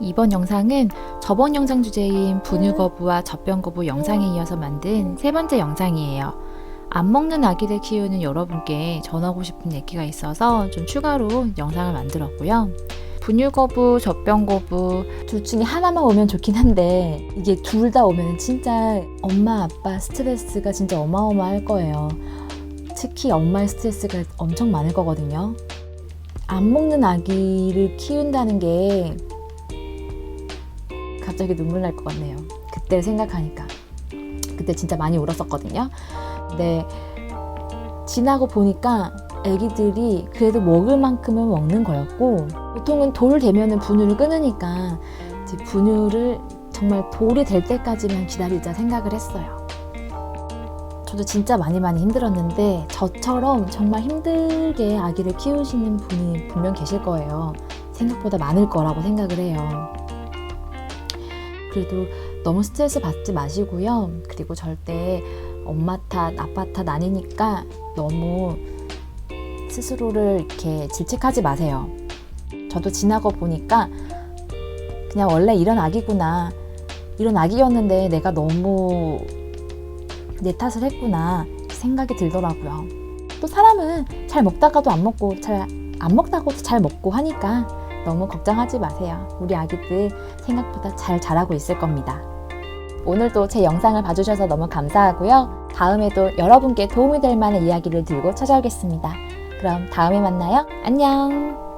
이번 영상은 저번 영상 주제인 분유 거부와 젖병 거부 영상에 이어서 만든 세 번째 영상이에요. 안 먹는 아기를 키우는 여러분께 전하고 싶은 얘기가 있어서 좀 추가로 영상을 만들었고요. 분유 거부, 젖병 거부 둘 중에 하나만 오면 좋긴 한데 이게 둘 다 오면 진짜 엄마 아빠 스트레스가 진짜 어마어마할 거예요. 특히 엄마의 스트레스가 엄청 많을 거거든요. 안 먹는 아기를 키운다는 게 갑자기 눈물 날 것 같네요. 그때를 생각하니까. 그때 진짜 많이 울었었거든요. 근데 지나고 보니까 아기들이 그래도 먹을 만큼은 먹는 거였고 보통은 돌 되면은 분유를 끊으니까 분유를 정말 돌이 될 때까지만 기다리자 생각을 했어요. 저도 진짜 많이 많이 힘들었는데 저처럼 정말 힘들게 아기를 키우시는 분이 분명 계실 거예요. 생각보다 많을 거라고 생각을 해요. 그래도 너무 스트레스 받지 마시고요. 그리고 절대 엄마 탓, 아빠 탓 아니니까 너무 스스로를 이렇게 질책하지 마세요. 저도 지나고 보니까 그냥 원래 이런 아기구나. 이런 아기였는데 내가 너무 내 탓을 했구나 생각이 들더라고요. 또 사람은 잘 먹다가도 안 먹고 잘 안 먹다가도 잘 먹고 하니까 너무 걱정하지 마세요. 우리 아기들 생각보다 잘 자라고 있을 겁니다. 오늘도 제 영상을 봐주셔서 너무 감사하고요. 다음에도 여러분께 도움이 될 만한 이야기를 들고 찾아오겠습니다. 그럼 다음에 만나요. 안녕!